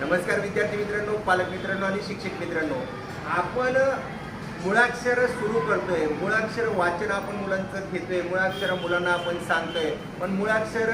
नमस्कार विद्यार्थी मित्रांनो पालक मित्रांनो आणि शिक्षक मित्रांनो. आपण मुळाक्षर सुरू करतोय. मुळाक्षर वाचन आपण मुलांचं घेतोय. मुळाक्षर मुलांना आपण सांगतोय. पण मुळाक्षर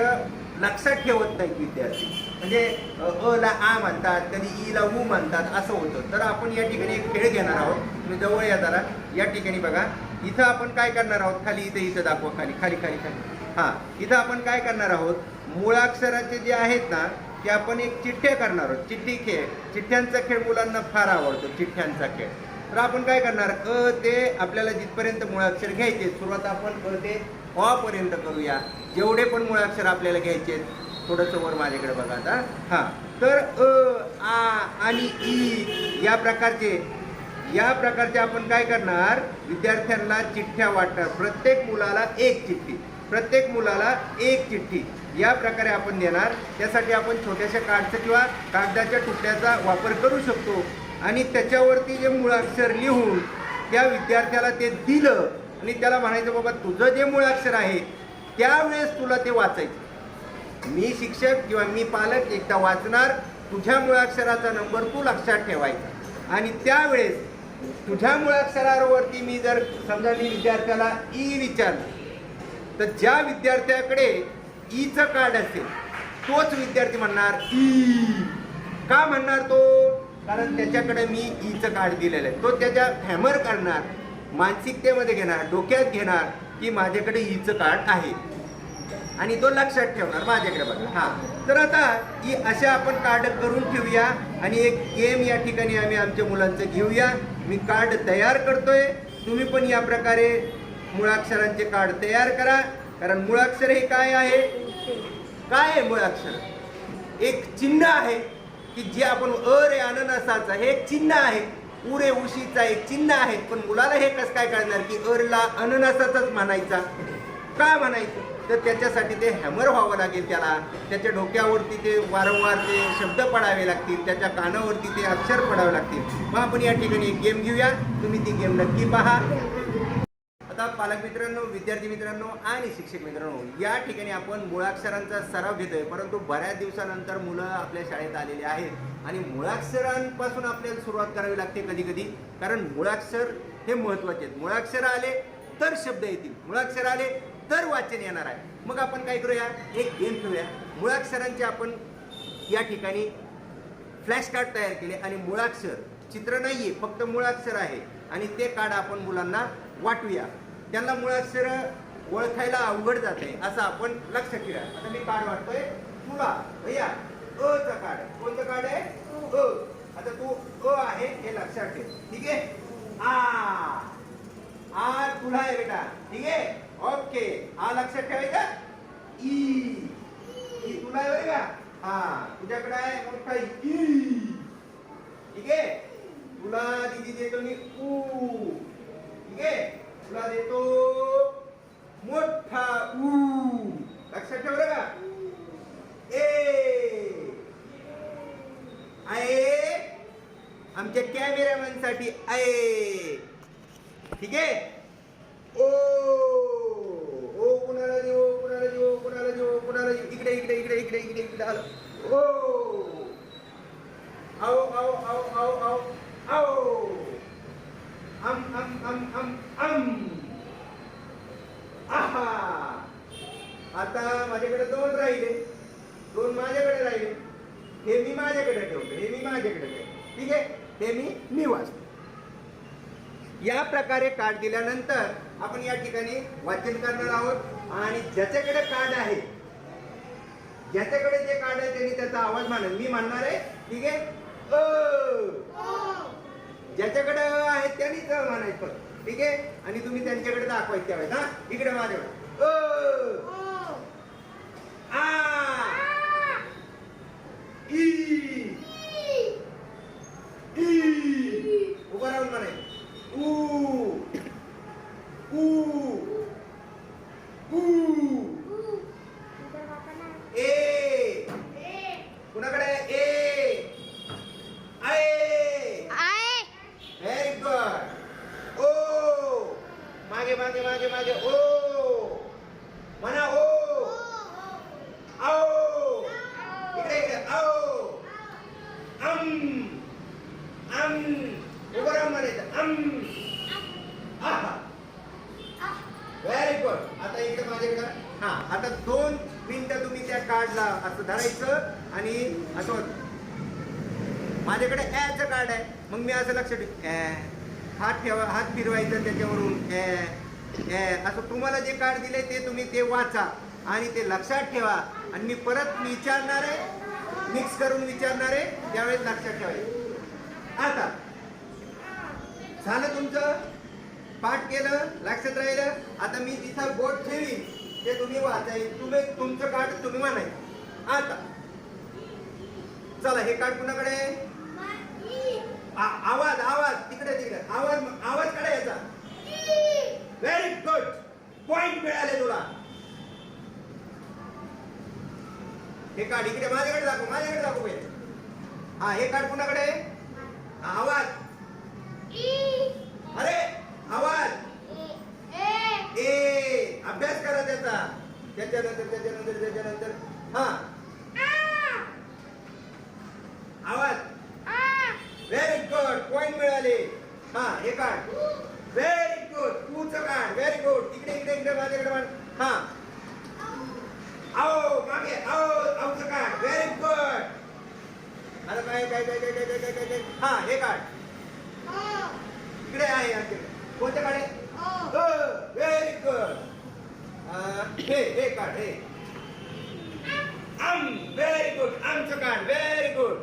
लक्षात ठेवत नाहीत विद्यार्थी. म्हणजे अ ला आ म्हणतात कधी ई ला उ म्हणतात असं होतं. तर आपण या ठिकाणी एक खेळ घेणार आहोत. तुम्ही जवळ या या ठिकाणी बघा. इथं आपण काय करणार आहोत? खाली इथं इथं दाखवा. खाली खाली खाली खाली. हां इथं आपण काय करणार आहोत? मुळाक्षराचे जे आहेत ना ते आपण एक चिठ्ठ्या करणार आहोत. चिठ्ठी खेळ. चिठ्ठ्यांचा खेळ मुलांना फार आवडतो चिठ्ठ्यांचा खेळ. तर आपण काय करणार? अ ते आपल्याला जिथपर्यंत मुळाक्षर घ्यायचे सुरुवात आपण अ ते अ पर्यंत करूया. जेवढे पण मुळाक्षर आपल्याला घ्यायचे थोडंसं वर माझ्याकडे बघा आता. हां तर अ आ आणि ई या प्रकारचे या प्रकारचे आपण काय करणार? विद्यार्थ्यांना चिठ्ठ्या वाटणार प्रत्येक मुलाला एक चिठ्ठी. प्रत्येक मुलाला एक चिठ्ठी. या प्रकारे आपण देणार. त्यासाठी आपण छोट्याशा कार्डचा किंवा कागदाच्या तुकड्याचा वापर करू शकतो. आणि त्याच्यावरती जे मुळाक्षर लिहून त्या विद्यार्थ्याला ते दिलं आणि त्याला म्हणायचं बाबा तुझं जे मुळाक्षर आहे त्यावेळेस तुला ते वाचायचं. मी शिक्षक किंवा मी पालक एकदा वाचणार तुझ्या मुळाक्षराचा नंबर तू लक्षात ठेवायचा. आणि त्यावेळेस तुझ्या मुळाक्षरावरती मी जर समजा मी विद्यार्थ्याला ई विचारलं तर ज्या विद्यार्थ्याकडे ईचं कार्ड असेल तोच विद्यार्थी म्हणणार ई. का म्हणणार तो? कारण त्याच्याकडे मी ईचं कार्ड दिलेलं आहे. तो त्याच्या हॅमर करणार मानसिकतेमध्ये घेणार डोक्यात घेणार की माझ्याकडे ईचं कार्ड आहे. आणि तो लक्षात ठेवणार माझ्याकडे बघा. हा. तर आता ही अशा आपण कार्ड करून ठेवूया आणि एक गेम या ठिकाणी आम्ही आमच्या मुलांचं घेऊया. मी कार्ड तयार करतोय. तुम्ही पण या प्रकारे मुळाक्षरांचे कार्ड तयार करा कारण मुळाक्षर हे काय आहे? काय आहे मुळाक्षर एक चिन्ह आहे की जे आपण अ रे अननसाचं हे एक चिन्ह आहे. उरे उशीचा एक चिन्ह आहे. पण मुलाला हे कसं काय कळणार की अरला अननसाचाच म्हणायचा? का म्हणायचं? तर त्याच्यासाठी ते हॅमर व्हावं लागेल त्याला. त्याच्या डोक्यावरती ते वारंवार ते शब्द पडावे लागतील. त्याच्या कानावरती ते अक्षर पडावे लागतील. मग आपण या ठिकाणी एक गेम घेऊया. तुम्ही ती गेम नक्की पहा. आता पालक मित्रांनो विद्यार्थी मित्रांनो आणि शिक्षक मित्रांनो. या ठिकाणी आपण मुळाक्षरांचा सराव घेतोय परंतु बऱ्याच दिवसानंतर मुलं आपल्या शाळेत आलेली आहेत. आणि मुळाक्षरांपासून आपल्याला सुरुवात करावी लागते कधी कधी कारण मुळाक्षर हे महत्त्वाचे आहेत. मुळाक्षर आले तर शब्द येतील. मुळाक्षर आले तर वाचन येणार आहे. मग आपण काय करूया? एक गेम खेळूया. मुळाक्षरांचे आपण या ठिकाणी फ्लॅश कार्ड तयार केले आणि मुळाक्षर चित्र नाही आहे फक्त मुळाक्षर आहे. आणि ते कार्ड आपण मुलांना वाटूया. त्यांना मुळाक्षर ओळखायला अवघड जाते असं आपण लक्ष ठेवा आता मी कार्ड वाटतोय. तुला भैया अ चा कार्ड कोणतं कार्ड आहे? अ. आता तू अ आहे हे लक्षात ठेव. ठीक आहे? आ. आ तुला आहे बेटा. ठीक आहे? ओके. आ लक्षात ठेवायचं? ई. ई तुला आहे बरे का? हा. तुझ्याकडे आहे मोठा ई. ठीक आहे? तुला दिदी देतो मी ऊ. ठीक आहे? तुला देतो मोठा ऊ. लक्षात ठेव बरं का. ए. आहे आमच्या कॅमेरामॅनसाठी आहे ठीक आहे? ओ. ओ कुणाला देऊ कुणाला देऊ कुणाला देऊ कुणाला देऊ. इकडे इकडे इकडे इकडे इकडे इकडे. आलो ओ. आओ आओ आओ आओ आओ आओ. अम अम अम अम अम आहा. आता माझ्याकडे दोन राहिले. दोन माझ्याकडे राहिले. हे मी माझ्याकडे ठेवतो. हे मी माझ्याकडे ठेवतो. ठीक आहे? हे मी मी वाचतो या प्रकारे कार्ड दिल्यानंतर आपण या ठिकाणी वाचन करणार आहोत. आणि ज्याच्याकडे कार्ड आहे ज्याच्याकडे जे कार्ड आहे त्यांनी त्याचा आवाज मानल मी म्हणणार आहे ठीक आहे? ज्याच्याकडे आहे त्यांनीच अ म्हणायचं. फक्त. ठीक आहे? आणि तुम्ही त्यांच्याकडे दाखवायचं त्यावेळेस हा? इकडे माझ्याकडे आ! ई ई उभं राहून म्हणायचं ऊ ऊ ऊ ए कुणाकडे आहे? ए आहे व्हेरी गुड ओ मागे मागे मागे मागे ओ म्हणा ओ अम अम उभं राहून म्हणायचं अम आहा व्हेरी गुड आता इकडे माझ्याकडे हा आता दोन मिनटं तुम्ही त्या कार्डला असं धरायचं आणि असं माझ्याकडे ॲचं कार्ड आहे. मग मी असं लक्ष ठेव ॲ हात ठेवा हात फिरवायचं त्याच्यावरून ॲ ॲ असं तुम्हाला जे कार्ड दिले ते तुम्ही ते वाचा आणि ते लक्षात ठेवा. आणि मी परत विचारणार आहे मिक्स करून विचारणार आहे त्यावेळेस लक्षात ठेवायचं आता झालं तुमचं पाठ केलं लक्षात राहिलं. आता मी तिथं बोट ठेवीन. ते तुम्ही वाचाय तुम्ही तुमचं कार्ड तुम्ही म्हणायचं आता. चला हे कार्ड कुणाकडे आ- आवाज आवाज तिकडे तिकडे. आवाज आवाज काढायचा व्हेरी गुड पॉइंट मिळाले तुला. हे कार्ड इकडे माझ्याकडे दाखव माझ्याकडे दाखव हा हे कार्ड कुणाकडे आवाज अरे आवाज ए अभ्यास करा त्याचा त्याच्यानंतर त्याच्यानंतर त्याच्यानंतर. हा. आवाज. व्हेरी गुड पॉइंट मिळाले. हा हे काढ. व्हेरी गुड तूच काढ. व्हेरी गुड इकडे इकडे इकडे माझ्याकडे मार. हा. आओ मागे. आओ आऊचं काढ. व्हेरी गुड आता काय काय काय काय काय काय काय काय? हा हे काढ. इकडे आहे आमच्याकडे. कोणतं काढ? व्हेरी गुड हे हे काढ हे. आम व्हेरी गुड आमचं काढ व्हेरी गुड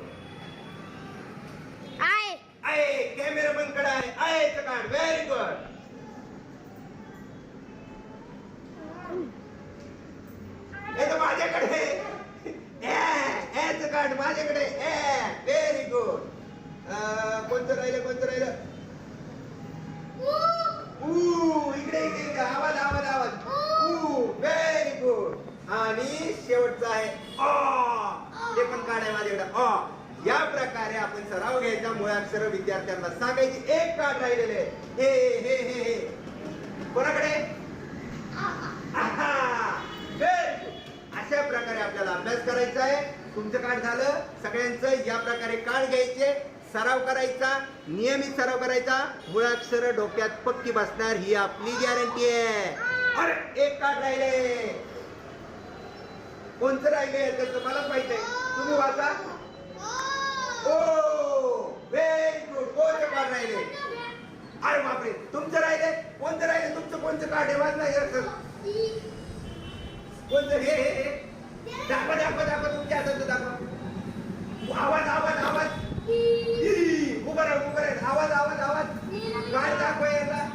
आहे कॅमेरा बंदकडे आहे आहेचं काढ व्हेरी गुड हे तर माझ्याकडे ॲच काढ माझ्याकडे व्हेरी गुड कोणतं राहिलं कोणतं राहिलं ऊ इकडे इकडे इकडे आवाज आवाज आवाज ऊ व्हेरी गुड आणि शेवटचा आहे अ ते पण काढ आहे माझ्याकडे अ या प्रकारे आपण सराव घ्यायचा मुळाक्षर विद्यार्थ्यांना सांगायची एक कार्ड राहिलेले हे हे हे हे. कोणाकडे? अशा प्रकारे आपल्याला अभ्यास करायचा आहे. तुमचं कार्ड झालं. सगळ्यांचं या प्रकारे कार्ड घ्यायचे. सराव करायचा. नियमित सराव करायचा. मुळाक्षर डोक्यात पक्की बसणार ही आपली गॅरंटी आहे. अरे एक कार्ड राहिले. कोणतं राहिले तर तुम्हाला माहीत आहे. तुम्ही वाचा. ओ! व्हेरी गुड कोणतं कार्ड राहिले? अरे बापरे. तुमचं राहिले? कोणतं राहिले? तुमचं कोणतं कार्ड आहे? वाच नाही असेल कोणतं? हे हे हे. दाखवा दाखवा दाखवा. तुमच्या हाताचं दाखवा. आवाज आवाज आवाज. ई, उभं राहा उभं राहा. आवाज आवाज आवाज. काय दाखवा याला?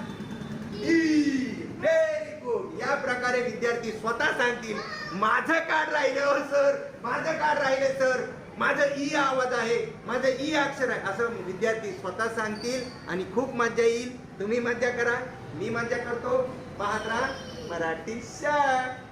व्हेरी गुड या प्रकारे विद्यार्थी स्वतः सांगतील माझं कार्ड राहिलं हो, सर माझं कार्ड राहिले सर माझं ई आवाज आहे माझं ई अक्षर आहे. असं विद्यार्थी स्वतः सांगतील आणि खूप मजा येईल. तुम्ही मजा करा मी मजा करतो. पाहत राहा मराठी शाळा.